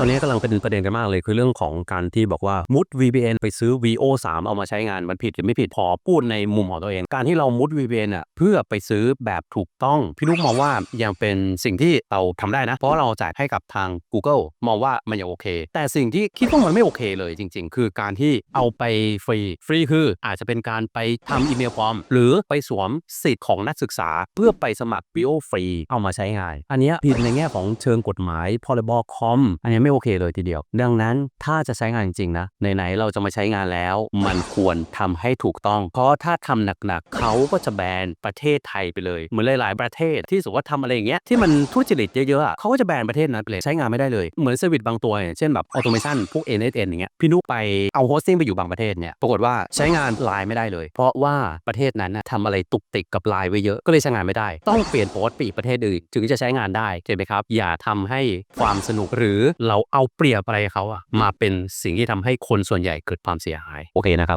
ตอนนี้กำลังเป็นประเด็นกันมากเลยคือเรื่องของการที่บอกว่ามุด VPN ไปซื้อ VO3 เอามาใช้งานมันผิดหรือไม่ผิดพอพูดในมุมของตัวเอง การที่เรามุด VPN อะเพื่อไปซื้อแบบถูกต้อง พี่นุ๊กมองว่ายังเป็นสิ่งที่เราทำได้นะ เพราะเราจ่ายให้กับทาง Google มองว่ามันยังโอเค แต่สิ่งที่คิดว่ามันไม่โอเคเลยจริง ๆ คือการที่เอาไปฟรีฟรีคืออาจจะเป็นการไปทำอีเมลปลอม หรือไปสวมสิทธิ์ของนักศึกษา เพื่อไปสมัคร VO ฟรีเอามาใช้งาน อันนี้ผิดในแง่ของเชิงกฎหมายพรบคอมอันนี้ไม่โอเคเลยทีเดียว ดังนั้นถ้าจะใช้งานจริงๆนะไหนๆเราจะมาใช้งานแล้ว มันควรทำให้ถูกต้อง เพราะถ้าทำหนักๆเขาก็จะแบนประเทศไทยไปเลยเหมือนหลายๆประเทศที่สมมติว่าทำอะไรอย่างเงี้ยที่มันทุจริตเยอะๆเขาก็จะแบนประเทศนั้นไปเลยใช้งานไม่ได้เลยเหมือนเซอร์วิสบางตัวอย่างเช่นแบบออโตเมชันพวก NSN อย่างเงี้ยพี่นุกไปเอาโฮสติ้งไปอยู่บางประเทศเนี่ยปรากฏว่าใช้งานไลน์ไม่ได้เลย เพราะว่าประเทศนั้นนะทำอะไรตุกติกกับไลน์ไว้เยอะก็เลยใช้งานไม่ได้ ต้องเปลี่ยนโพสต์ไปอีกประเทศอื่นถึงจะใช้งานได้เห็นไหมครับอย่าทำให้ความสนุกหรือเราเอาเปรียบอะไรเขาอะมาเป็นสิ่งที่ทำให้คนส่วนใหญ่เกิดความเสียหายโอเคนะครับ